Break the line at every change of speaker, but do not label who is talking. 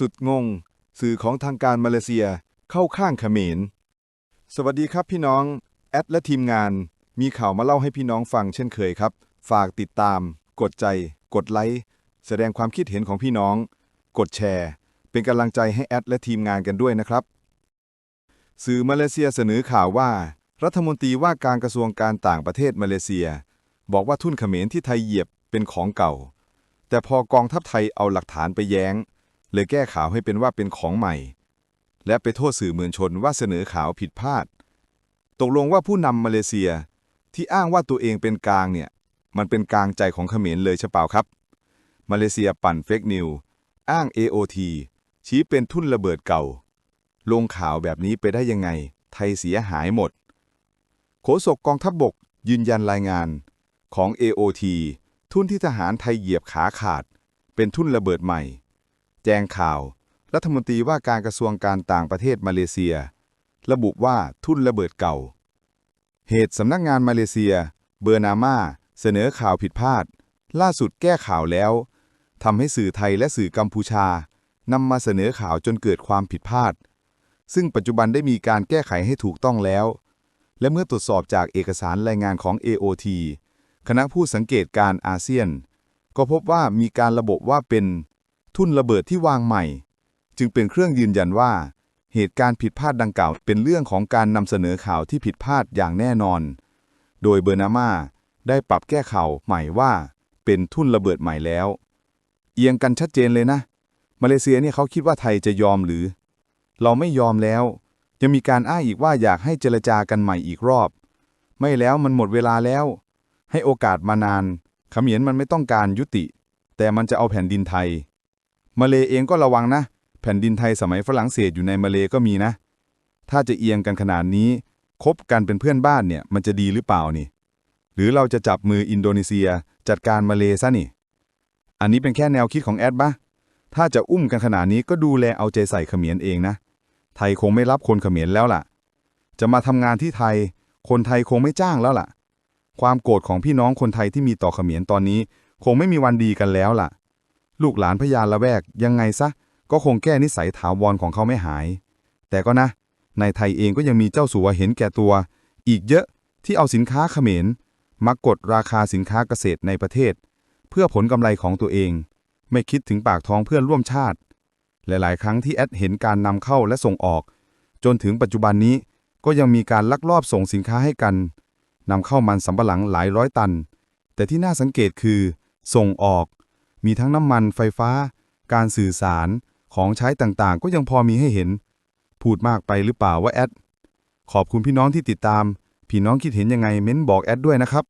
สุดงง สื่อของทางการมาเลเซียเข้าข้างเขมร สวัสดีครับพี่น้อง แอดและทีมงาน มีข่าวมาเล่าให้พี่น้องฟังเช่นเคยครับ ฝากติดตาม กดใจ กดไลค์ แสดงความคิดเห็นของพี่น้อง กดแชร์ เป็นกำลังใจให้แอดและทีมงานกันด้วยนะครับ สื่อมาเลเซียเสนอข่าวว่า รัฐมนตรีว่าการกระทรวงการต่างประเทศมาเลเซีย บอกว่าทุ่นเขมรที่ไทยเหยียบเป็นของเก่า แต่พอกองทัพไทยเอาหลักฐานไปแย้ง เลยแก้ข่าวให้เป็นว่าเป็นของใหม่ และไปโทษสื่อมวลชนว่าเสนอข่าวผิดพลาด ตกลงว่าผู้นำมาเลเซียที่อ้างว่าตัวเองเป็นกลางเนี่ย มันเป็นกลางใจของเขมรเลยใช่เปล่าครับ มาเลเซียปั่นเฟกนิวอ้าง AOT ชี้เป็นทุ่นระเบิดเก่า ลงข่าวแบบนี้ไปได้ยังไง ไทยเสียหายหมด โฆษกกองทัพบบกยืนยันรายงานของ AOT ทุ่นที่ทหารไทยเหยียบขาขาด เป็นทุ่นระเบิดใหม่ แจ้งข่าว รัฐมนตรีว่าการกระทรวงการต่างประเทศมาเลเซีย ระบุว่าทุ่นระเบิดเก่า เหตุสำนักงานมาเลเซีย เบอร์นามาเสนอข่าวผิดพลาด ล่าสุดแก้ข่าวแล้วทำให้สื่อไทยและสื่อกัมพูชานำมาเสนอข่าวจนเกิดความผิดพลาด ซึ่งปัจจุบันได้มีการแก้ไขให้ถูกต้องแล้ว และเมื่อตรวจสอบจากเอกสารรายงานของ AOT คณะผู้สังเกตการอาเซียน ก็พบว่ามีการระบบว่าเป็น ทุ่นระเบิดที่วางใหม่ จึงเป็นเครื่องยืนยันว่า เหตุการณ์ผิดพลาดดังกล่าว เป็นเรื่องของการนำเสนอข่าวที่ผิดพลาดอย่างแน่นอน โดยเบอร์นาม่าได้ปรับแก้ข่าวใหม่ว่า เป็นทุ่นระเบิดใหม่แล้ว เอียงกันชัดเจนเลยนะ มาเลเซียเนี่ยเขาคิดว่าไทยจะยอมหรือ เราไม่ยอมแล้ว ยังมีการอ้างอีกว่าอยากให้เจรจากันใหม่อีกรอบ ไม่แล้วมันหมดเวลาแล้ว ให้โอกาสมานานขมรมันไม่ต้องการยุติ แต่มันจะเอาแผ่นดินไทย มาเลเองก็ระวังนะ แผ่นดินไทยสมัยฝรั่งเศสอยู่ในมาเลก็มีนะ ถ้าจะเอียงกันขนาดนี้ คบกันเป็นเพื่อนบ้านเนี่ย มันจะดีหรือเปล่านี่ หรือเราจะจับมืออินโดนีเซียจัดการมาเลซะนี่ อันนี้เป็นแค่แนวคิดของแอดบะถ้าจะอุ้มกันขนาดนี้ก็ดูแลเอาใจใส่เขมรเองนะ ไทยคงไม่รับคนเขมรแล้วล่ะ จะมาทำงานที่ไทย คนไทยคงไม่จ้างแล้วล่ะ ความโกรธของพี่น้องคนไทยที่มีต่อเขมรตอนนี้ คงไม่มีวันดีกันแล้วล่ะ ลูกหลานพญาละแวกยังไงซะ ก็คงแก้นิสัยถาวรของเขาไม่หาย แต่ก็นะ ในไทยเองก็ยังมีเจ้าสัวเห็นแก่ตัว อีกเยอะที่เอาสินค้าเขมรมากดราคาสินค้าเกษตรในประเทศ เพื่อผลกำไรของตัวเอง ไม่คิดถึงปากท้องเพื่อนร่วมชาติ หลายๆ ครั้งที่แอดเห็นการนำเข้าและส่งออก จนถึงปัจจุบันนี้ก็ยังมีการลักลอบส่งสินค้าให้กันนำเข้ามันสำปะหลังหลายร้อยตัน แต่ที่น่าสังเกตคือ ส่งออก มีทั้งน้ำมันไฟฟ้า การสื่อสารของใช้ต่างๆ ก็ยังพอมีให้เห็น พูดมากไปหรือเปล่าว่าแอด ขอบคุณพี่น้องที่ติดตาม พี่น้องคิดเห็นยังไงเม้นบอกแอดด้วยนะครับ